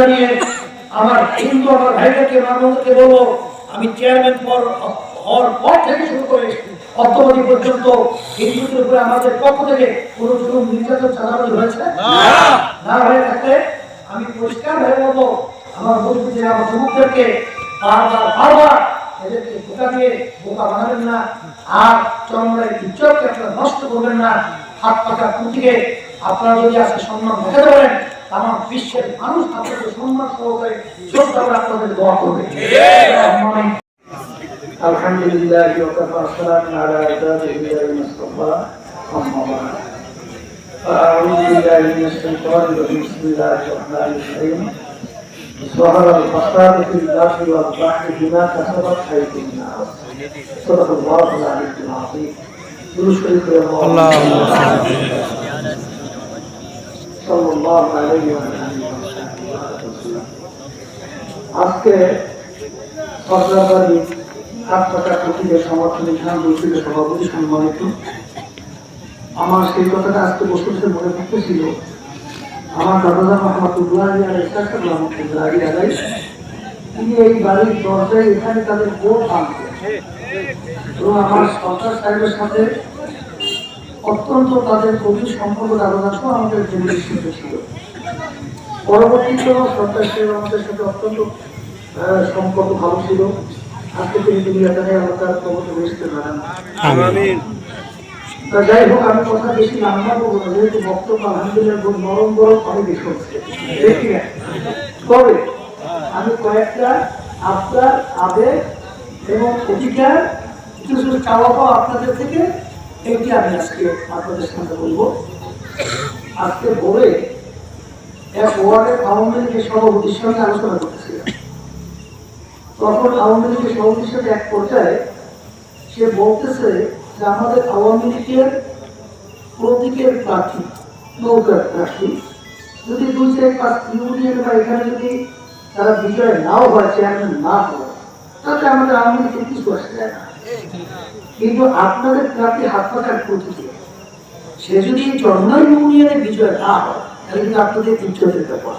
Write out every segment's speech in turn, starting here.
জানিয়ে আমার হিন্দু আমার ভাইদেরকে মানবকে বলব আমি চেয়ারম্যান পর হওয়ার পর থেকে শুরু করে অর্থমন্ত্রী পর্যন্ত হিন্দুদের উপরে আমাদের পক্ষ থেকে কোনো জুলুম নির্যাতন চালানো হয়েছে? না। হয়ে থাকলে আমি পরিষ্কার হয়ে বলব আমার বন্ধুদের আমার যুবকদেরকে বারবার বারবার এদেরকে বোকা দিয়ে বোকা বানাবেন না। আর চন্দ্রের ইজ্জতকে আপনারা নষ্ট করবেন না। হাত পাকা পুঁতিকে আপনারা যদি আজকে সম্মান দেখাতে পারেন আমার বিশ্বের মানুষ আপনাদের সম্মান সহকারে শ্রদ্ধা করে আপনাদের দোয়া করবে الحمد لله وكفى سلام على عباده الذين اصطفى اما بعد فاعوذ بالله من الشيطان الرجيم بسم الله الرحمن الرحيم ظهر الفساد في البر والبحر بما كسبت ايدي الناس صدق الله العلي العظيم درود شريف يا اللهم আজকে আমার সেই কথাটা আজকে বসে বসে মনে পড়তেছিল। আমার দাদা রহমতুল্লাহ আর ইসলাম রহমতুল্লাহ আলাই তিনি এই বাড়ির দরজায় এখানে তাদের ভোট আনতেন এবং আমার সরকার সাথে অত্যন্ত তাদের গভীর সম্পর্ক ধারণা সহ আমাদের জমির সাথে ছিল। পরবর্তীতে সরকার সাহেব আমাদের সাথে অত্যন্ত সম্পর্ক ভালো ছিল। আজকে তিনি দুনিয়াতে আমরা তার কবর বেসতে পারেন। তা যাই হোক আমি কথা বেশি লম্বা করব না। যেহেতু বক্তব্য আলহামদুলিল্লাহ নরম গরম অনেক বেশি হচ্ছে। দেখি না তবে আমি কয়েকটা আপনার আবেগ এবং অধিকার কিছু কিছু চাওয়া পাওয়া আপনাদের থেকে এইটি আমি আজকে আপনাদের সামনে বলব। আজকে ভোরে এক ওয়ার্ডের আওয়ামী লীগের সভাপতির সঙ্গে আলোচনা করতেছিলাম। তখন আওয়ামী লীগের সভাপতির সাথে এক পর্যায়ে সে বলতেছে যে আমাদের আওয়ামী লীগের প্রতীকের প্রার্থী, নৌকার প্রার্থী, যদি দুই চার পাঁচ ইউনিয়ন বা এখানে যদি তারা বিজয় নাও হয়, চেয়ারম্যান না হয় তাতে আমাদের আওয়ামী লীগের কিছু আসে না। কিন্তু আপনাদের প্রার্থী হাত পাকার প্রতীকে সে যদি চন্দ্র ইউনিয়নে বিজয় না হয় তাহলে কিন্তু আপনাদের ইজ্জতের ব্যাপার।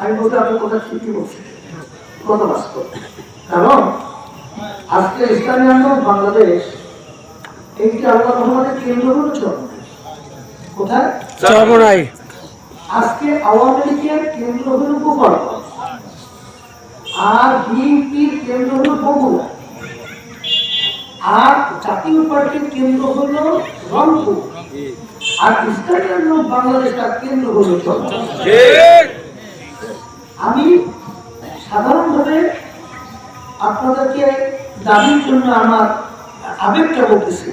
আমি বলতে আপনার কথা ঠিকই বলছি। কথা বাস্তব। কারণ আজকে ইসলামী আন্দোলন বাংলাদেশ এইটি আল্লাহ রহমানের কেন্দ্র হলো কোথায়? চরমরাই আজকে আওয়ামী লীগের কেন্দ্র হলো গোপালগঞ্জ। আর বিএনপির কেন্দ্র হলো বগুড়া। আর জাতীয় পার্টির কেন্দ্র হলো রংপুর। আর ইসলামী আন্দোলন বাংলাদেশ কেন্দ্র হলো আমি সাধারণভাবে আপনাদেরকে দাবির জন্য আমার আবেগটা বলতেছি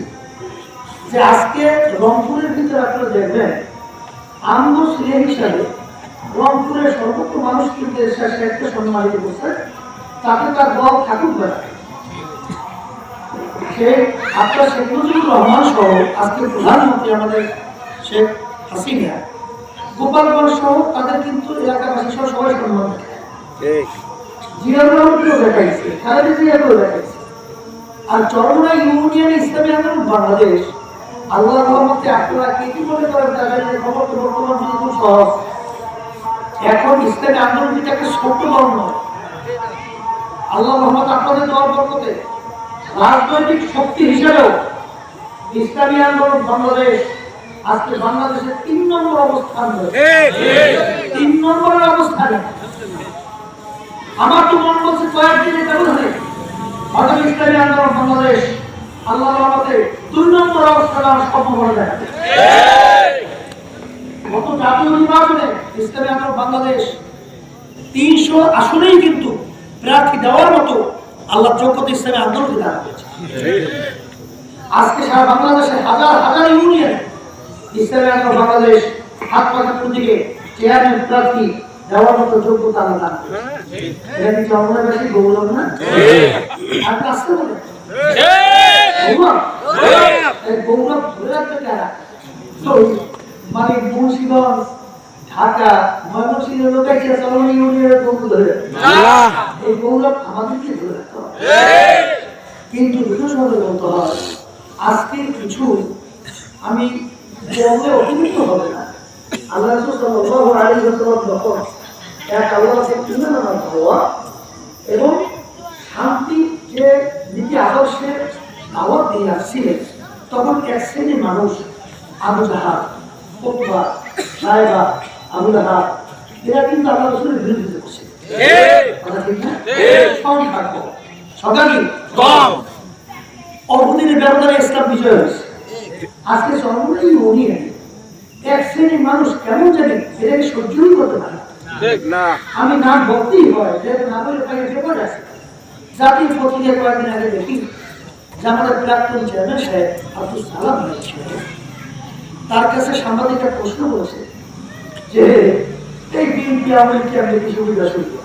যে আজকে রংপুরের ভিতরে আপনারা দেখবেন সিলে হিসাবে রংপুরের সর্বত্র মানুষ কিন্তু এসে শেখকে সম্মানিত করছে তাকে তার দল থাকুক বেড়া সে আপনার শেখ মুজিবুর রহমান সহ আজকে প্রধানমন্ত্রী আমাদের শেখ হাসিনা। গোপালগঞ্জ সহ তাদের কিন্তু এলাকাবাসী সহ সবাই সম্মান জিয়াউর রহমানকেও দেখাইছে খালেদা জিয়াকেও দেখাইছে। আর চরমনা ইউনিয়ন ইসলামী আন্দোলন বাংলাদেশ আল্লাহ রহমতে আপনারা কে কি মনে করেন তাদের খবর সহজ এখন ইসলামী আন্দোলন কিন্তু একটা ছোট্ট নয় আল্লাহ রহমত আপনাদের দল বরকতে রাজনৈতিক শক্তি হিসেবেও ইসলামী আন্দোলন বাংলাদেশ আজকে বাংলাদেশের তিন নম্বর অবস্থান তিন নম্বরের অবস্থানে আমার তো মনে হচ্ছে কয়েকদিনের ব্যবধানে হঠাৎ ইসলামী আন্দোলন বাংলাদেশ আল্লাহ রহমতে দুই নম্বর অবস্থানে আমার স্বপ্ন করে দেখাবে গত জাতীয় নির্বাচনে ইসলামী আন্দোলন বাংলাদেশ তিনশো আসনেই কিন্তু প্রার্থী দেওয়ার মতো আল্লাহ যোগ্যতা ইসলামী আন্দোলনকে দাঁড়া হয়েছে আজকে সারা বাংলাদেশে হাজার হাজার ইউনিয়ন ইসলামী আন্দোলন বাংলাদেশ হাত পাখা দিকে চেয়ারম্যান প্রার্থী দেওয়ার মতো যোগ্যতা আল্লাহ দান। এটা কি চরমনাবাসী গৌরব না? আর আসতে বলে। গৌরব? গৌরব ধরে কারা তো মানে মুন্সিগঞ্জ ঢাকা ময়মনসিংহের লোক এসে চরমনা ইউনিয়নের গৌরব ধরে। এই গৌরব আমাদেরকে ধরে কিন্তু বিশেষভাবে বলতে হয় আজকের কিছু আমি বললে অতিরিক্ত হবে না। আল্লাহ যখন এক আল্লাহকে হওয়া এবং শান্তি যে নীতি আদর্শের দাওয়াত দিয়ে আসছিলেন তখন এক শ্রেণির মানুষ আবু জাহাব কোতবা সাহেবা এরা কিন্তু আল্লাহ রসুলের বিরোধিতা করছে। কথা ঠিক না? সংখ্যা কম কম অল্পদিনের ব্যবধানে ইসলাম বিজয় হয়েছে। আজকে সর্বদাই ইউনিয়ন এক শ্রেণির মানুষ কেমন জানি এটাকে সহ্যই করতে পারে না। ঠিক না। আমি নাম বলতেই হয় যেহেতু না বলে তাকে পেপার আছে। জাতীয় পত্রিকা কয়েকদিন আগে দেখি যে আমাদের প্রাক্তন চেয়ারম্যান সাহেব আব্দুল সালাম ছিলেন। তার কাছে সাংবাদিকরা প্রশ্ন করেছে যে, এই বিএনপি আমাদের কি আপনি কি সুবিধা সুবিধা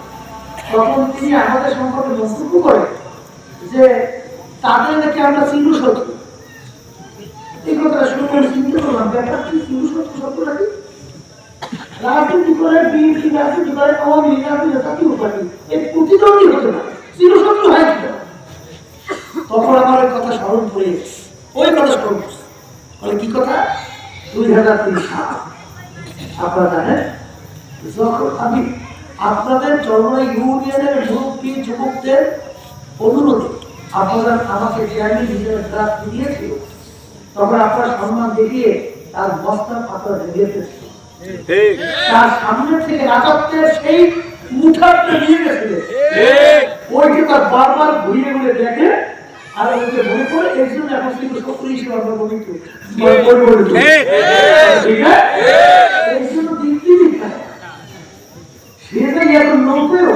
তখন তিনি আমাদের সম্পর্কে মন্তব্য করেন যে, তাদের নাকি আমরা চিহ্ন শত্রু। এই কথাটা শুনে আমি চিন্তা করলাম ব্যাপারটা কি? চিহ্ন শত্রু শত্রু নাকি? রাজনীতি করে বিএনপি, রাজনীতি করে আওয়ামী লীগ, রাজনীতি জাতীয় পার্টি এই প্রতিদ্বন্দ্বী হতে না পারে চিরশত্রু হয় কি তখন আমার ওই কথা স্মরণ পড়ে ওই কথা স্মরণ বলে, কি কথা? দুই হাজার তিন সাল আপনারা জানেন? যখন আমি আপনাদের জন্মে ইউনিয়নের মুরব্বী যুবকদের অনুরোধে আপনারা আমাকে চেয়ারম্যান হিসেবে দিয়েছিল। তখন আপনার সম্মান দেখিয়ে তার বস্তা আপনারা ভেঙেছিল তার সামনে থেকে রাজত্বের সেই মুঠাটা নিয়ে গেছিল। ওইকে তার বারবার ঘুরিয়ে ঘুরে দেখে আর ওইকে মনে করে এই জন্য এখন কিন্তু শত্রু হিসেবে আমরা করি করি। ঠিক। ঠিক আছে? এই জন্য দিব্যি দিচ্ছে সেটাই এখন নৌকায়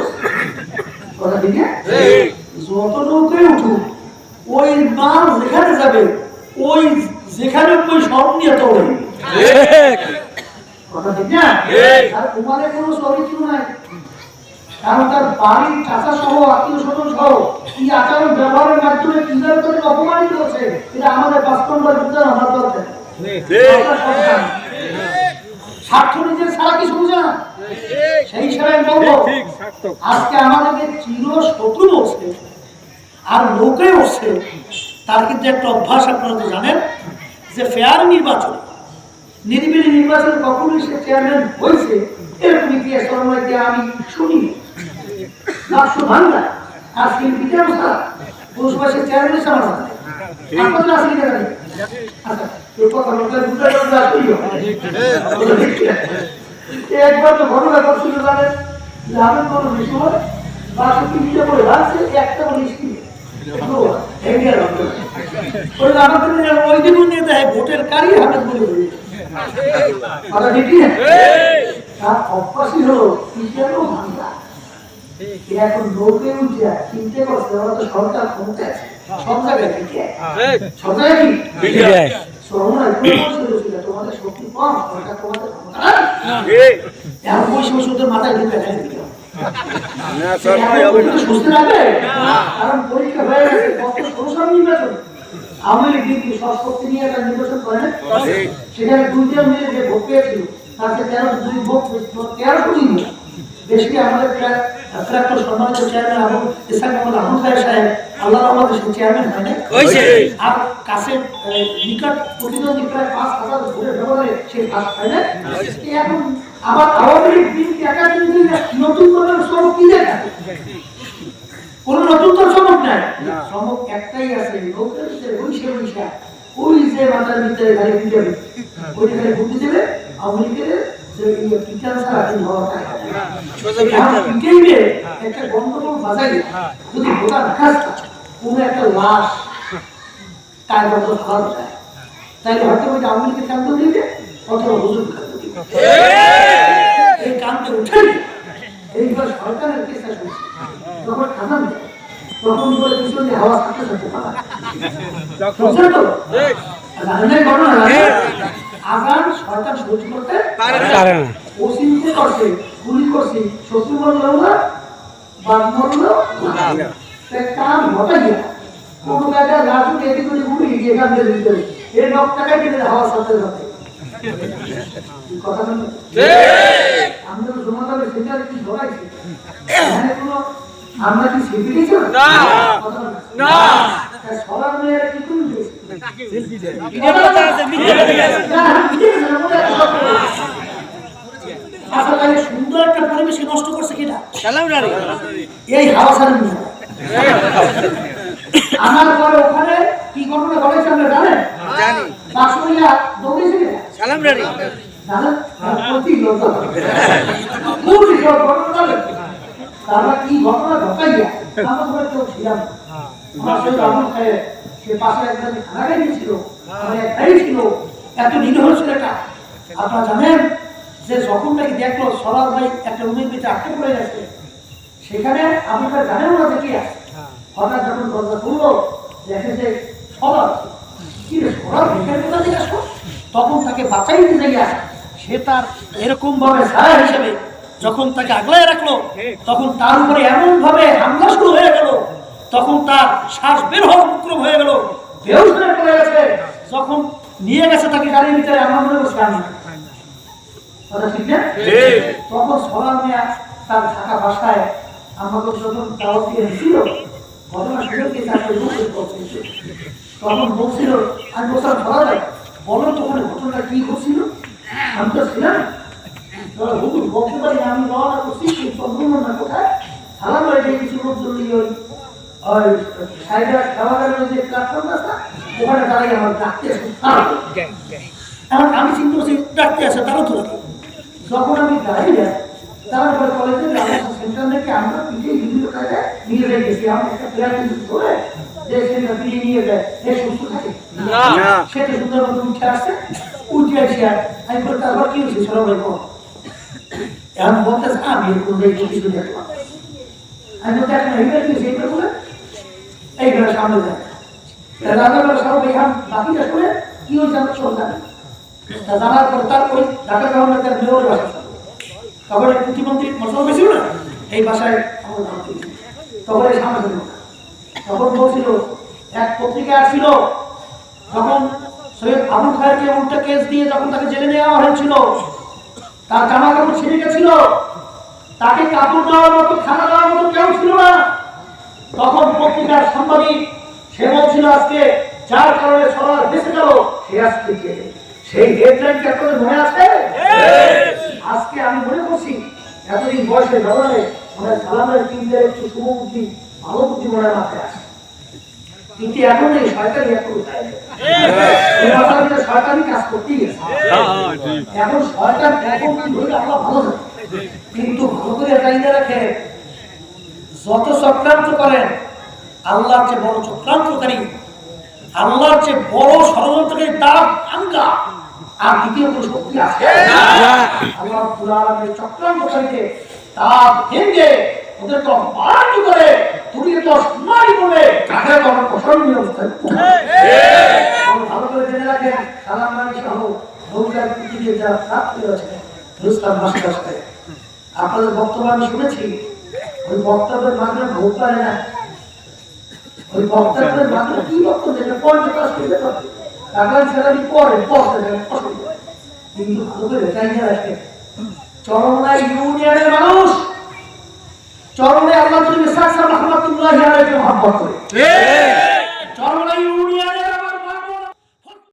কথা ঠিক আছে? যত নৌকায় উঠুক ওই মাল যেখানে যাবে ওই যেখানে ওই সব নিয়ে তো কথা ঠিক না? আর কুমারের কোনো চরিত্র নাই। কারণ তার বাড়ির চাচা সহ আত্মীয় স্বজন সহ ব্যবহারের মাধ্যমে তাদের অপমানিত হচ্ছে? এটা আমাদের আমার দরকার। স্বার্থ নিজের কিছু বুঝে না। সেই হিসাবে আজকে আমাদেরকে চির শত্রু বলছে, আর লোকে বসছে তার কিন্তু একটা অভ্যাস আপনারা তো জানেন, যে ফেয়ার নির্বাচন। নিরিবিলি নির্বাচন কখনোই সে চেয়ারম্যান হয়েছে, এরকম ইতিহাস আমি শুনি বাক্স ভাঙ্গা আর শিল্পীতে ছাড়া পুরুষ বয়সের চেয়ারম্যান হিসেবে আমার আসলে কেন আচ্ছা এই কথা লোকের বুঝতে পারবে আসলেই একবার তো ঘটনা করছিল জানেন? যে আমি কোনো বিষয় বাসে তিনটে করে ভাবছে একটা করে স্কিম ভোটের কারি হাতে বলে কথা ঠিক অভ্যাসই হলো কিসেরও ভাঙা এখন লোকে উঠে চিনতে করছে ওরা তো সরকার ক্ষমতা আছে। সব জায়গায় ঠিক সব জায়গায় কি বিজয় শোনো না তুমি বলছো যে তোমাদের শক্তি কম সরকার তোমাদের ক্ষমতা নাই। পয়সা ওষুধের মাথায় ঢুকে ফেলে দিল না সরকারি হবে না। সুস্থ রাখবে কারণ পরীক্ষা হয়ে গেছে গত ষোলো নির্বাচন? আওয়ামী লীগ কিন্তু সব নিয়ে একটা নির্বাচন করেন সেখানে দুইজন মিলে যে ভোট পেয়েছিল তাতে তেরো দুই ভোট তেরো কোটি দেশকে আমাদের প্রায় প্রাক্তন সম্মানিত চেয়ারম্যান আবু ইসাক মোহাম্মদ আহমদ খায় সাহেব আল্লাহ রহমদের সেই চেয়ারম্যান হয় না আর কাছে নিকট প্রতিদ্বন্দ্বী প্রায় পাঁচ হাজার ভোটের ব্যবহারে সেই কাজ হয় না এখন আবার আওয়ামী লীগ বিএনপি একাডেমি নতুন করে সব কি দেখাবে কোন নতুন তো চমক নাই। চমক একটাই আছে লোকের ভিতরে ওই সে ওইসা ওই যে মাথার ভিতরে খালি পিঠে ওই বুদ্ধি দেবে আওয়ামী লীগের যে পিঠার ছাড়া তিনি হওয়ার পিঠেইবে একটা গন্ডগোল বাজাই যদি গোটা রাখাস কোনো একটা লাশ তার মতো খাওয়া যায় তাইলে হয়তো ওই আওয়ামী লীগের কান্দ দিবে অথবা হুজুর কান্দ দিবে। এই কান্দে উঠে এইবার সরকারের চেষ্টা শুনছে। যখন খাজান তখন বলে পিছনে হাওয়া সাথে সাথে পালা। তো? ঠিক ঘটনা আগাম সরকার সহ্য করতে পারে না। না। করছে গুলি করছে। শ্বশুর মরলেও না বাপ মরলেও কাম ঘটা গিয়া কোনো জায়গায় রাজু এদিক ওদিক গুলি গিয়ে এখান থেকে দিতে এই নখ টাকা কেটে হাওয়ার সাথে সাথে। কথা আমরা তো কি ধরাইছি? আমরা কি শিল্পী না। না। সবার মেয়েরা কি তুমি আচ্ছা তাহলে সুন্দর একটা পরিবেশকে নষ্ট করছে কিনা? এই হাওয়া সারেন আমার পরে ওখানে কি ঘটনা ঘটেছে আমরা জানেন? জানি। বাসুরিয়া দৌড়েছে কিনা সালাম রানি জানেন? প্রতি লোক খুব ঘটনা জানেন তারপর কি ঘটনা ঘটাইয়া আমার ঘরে কেউ ছিলাম। আমার সঙ্গে আমার সে পাশে একজন খানা খাই আমার একটাই ছিল। এত নিরীহ আপনারা জানেন? যে যখন নাকি দেখল সরার ভাই একটা রুমের ভিতরে আটকে পড়ে গেছে, সেখানে আপনারা জানেন না যে কি আছে। হঠাৎ যখন দরজা খুললো, দেখে যে সরার কি রে সরার এখানে কোথা থেকে আসলো তখন তাকে বাঁচাইতে সে তার এরকম ভাবে ছায়া হিসেবে যখন তাকে আগলায় রাখল, তখন তার উপরে এমন ভাবে হামলা শুরু হয়ে গেল, তখন তার শ্বাস বের হওয়ার উপক্রম হয়ে গেল। বেহুশ হয়ে গেছে। যখন নিয়ে গেছে তাকে গাড়ির ভিতরে, আমার মনে করছে আমি কথা ঠিক না তখন মিয়া তার ঢাকা ভাষায় আমাকে যখন দাওয়াত দিয়ে দিছিল ঘটনা শুনে কি তাকে রূপে করছিল তখন বলছিল আমি বলছিলাম ধরা যায়। বলো ঘটনাটা কি ঘটছিল? আমি তো ছিলাম। হুজুর বলতে পারি না, আমি রওনা করছি সম্পূর্ণ না কোথায়? সালাম হয়ে যায় কিছু লোক জলদি ওই ওই সাইডে খাওয়ার যে প্ল্যাটফর্ম আছে ওখানে দাঁড়িয়ে আমার ডাকতে আসে আমি চিন্তা করছি ডাকতে আসে তারও তো লাগে যখন আমি দাঁড়িয়ে তারপরে কলেজে সেন্টার থেকে আমরা বিভিন্ন কাজে নিয়ে যাই গেছি আমার একটা প্লেয়ার কিন্তু ধরে যে সেন্টার পিঠে নিয়ে যায় সে সুস্থ থাকে? না। সেটা সুন্দর মতো উঠে আসছে উঠে আসি আর আমি বলি তারপর কি হয়েছে? সরব ভাই এখন বলতেছে আমি এরকম দেখি কিছু দেখলাম আমি বলতে এখন এইবার কি হয়েছে এইটা বলে এইগুলো সামনে যায় রাজা বলে সরব এখন বাকিটা শুনে কি হয়েছে? আমরা চল জানি তার ওই ঢাকা তখন এই প্রতিমন্ত্রী মশলা বেশি না এই আমার নাম। তখন এই। তখন বলছিল, এক পত্রিকা আসছিল সৈয়দ আবুল উল্টা কেস দিয়ে যখন তাকে জেলে নেওয়া হয়েছিল, তার জামা কাপড় ছিঁড়ে গেছিল তাকে কাপড় দেওয়ার মতো, খানা দেওয়ার মতো কেউ ছিল না তখন পত্রিকার সাংবাদিক সে বলছিল, আজকে যার কারণে সবার বেঁচে গেল, সে আজকে কে? সেই হেডলাইন মনে আছে? আজকে আমি মনে করছি এতদিন বয়সে ব্যবহারে মনে সালামের একটু শুভ বুদ্ধি ভালো বুদ্ধি মনে হয় মাথায় আসে। কিন্তু এখন এই সরকারি এখন উঠায় নেই। এই মাথার ভিতরে সরকারি কাজ করতেই গেছে। এখন সরকার এখন কি আল্লাহ ভালো কিন্তু ভালো করে চাইলে রাখে যত চক্রান্ত করেন আল্লাহর চেয়ে বড় চক্রান্তকারী আল্লাহর চেয়ে বড় ষড়যন্ত্রকারী তার আর দ্বিতীয় কোনো শক্তি আছে? আল্লাহ রাব্বুল আলামিনের চক্রান্তকারীকে তা ভেঙে ওদেরকে অপমানিত করে তুমি তো সম্মানিত করে কাকে তো অসম্মানীয় অবস্থায় ভালো করে জেনে রাখেন সালাম মানি সহ নৌকার পৃথিবীতে যারা প্রাপ্ত রুস্তাম মাস্টার সাহেব আপনাদের বক্তব্য আমি শুনেছি ওই বক্তব্যের মাধ্যমে ভোট পারে না। ওই বক্তব্যের মাধ্যমে কি বক্তব্য? দেবে পয়েন্ট পাস করতে সেটা স্যালারি পরে নেই। কিন্তু চরমনায় ইউনিয়নের মানুষ চরমে আল্লাহ তুমি মহব্বত করে।